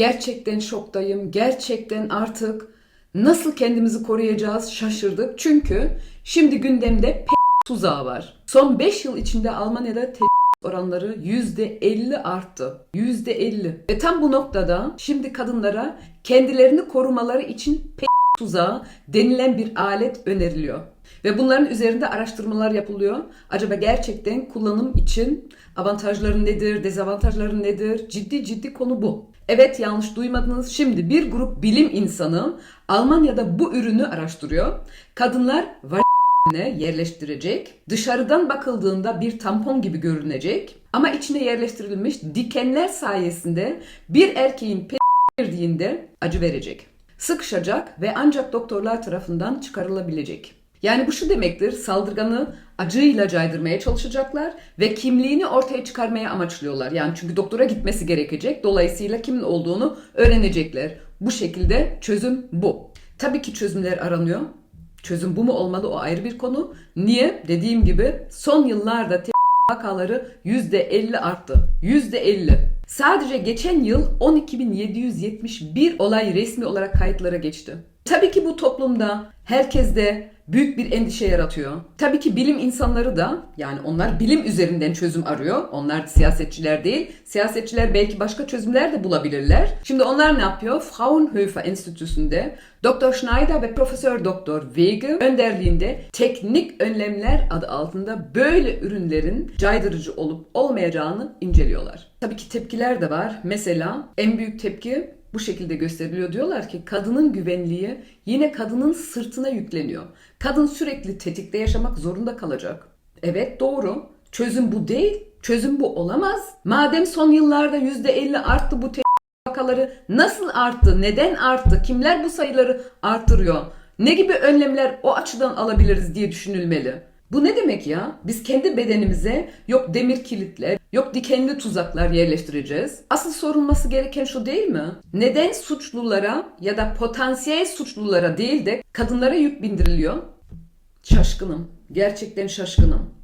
Gerçekten şoktayım. Gerçekten artık nasıl kendimizi koruyacağız şaşırdık. Çünkü şimdi gündemde p- tuzağı var. Son 5 yıl içinde Almanya'da te- oranları %50 arttı. %50. Ve tam bu noktada şimdi kadınlara kendilerini korumaları için p- tuzağı denilen bir alet öneriliyor. Ve bunların üzerinde araştırmalar yapılıyor. Acaba gerçekten kullanım için avantajları nedir, dezavantajları nedir? Ciddi ciddi konu bu. Evet yanlış duymadınız. Şimdi bir grup bilim insanı Almanya'da bu ürünü araştırıyor. Kadınlar ne yerleştirecek. Dışarıdan bakıldığında bir tampon gibi görünecek. Ama içine yerleştirilmiş dikenler sayesinde bir erkeğin pe girdiğinde acı verecek. Sıkışacak ve ancak doktorlar tarafından çıkarılabilecek. Yani bu şu demektir, saldırganı acıyla caydırmaya çalışacaklar ve kimliğini ortaya çıkarmaya amaçlıyorlar. Yani çünkü doktora gitmesi gerekecek, dolayısıyla kimin olduğunu öğrenecekler. Bu şekilde çözüm bu. Tabii ki çözümler aranıyor. Çözüm bu mu olmalı o ayrı bir konu. Niye? Dediğim gibi son yıllarda vakaları %50 arttı. %50. Sadece geçen yıl 12.771 olay resmi olarak kayıtlara geçti. Tabii ki bu toplumda herkeste büyük bir endişe yaratıyor. Tabii ki bilim insanları da yani onlar bilim üzerinden çözüm arıyor. Onlar siyasetçiler değil. Siyasetçiler belki başka çözümler de bulabilirler. Şimdi onlar ne yapıyor? Fraunhofer Enstitüsü'nde Dr. Schneider ve Profesör Doktor Wege önderliğinde teknik önlemler adı altında böyle ürünlerin caydırıcı olup olmayacağını inceliyorlar. Tabii ki tepkiler de var. Mesela en büyük tepki bu şekilde gösteriliyor. Diyorlar ki kadının güvenliği yine kadının sırtına yükleniyor. Kadın sürekli tetikte yaşamak zorunda kalacak. Evet doğru. Çözüm bu değil. Çözüm bu olamaz. Madem son yıllarda %50 arttı bu te- vakaları nasıl arttı? Neden arttı? Kimler bu sayıları arttırıyor? Ne gibi önlemler o açıdan alabiliriz diye düşünülmeli. Bu ne demek ya? Biz kendi bedenimize yok demir kilitler, yok dikenli tuzaklar yerleştireceğiz. Asıl sorulması gereken şu değil mi? Neden suçlulara ya da potansiyel suçlulara değil de kadınlara yük bindiriliyor? Şaşkınım. Gerçekten şaşkınım.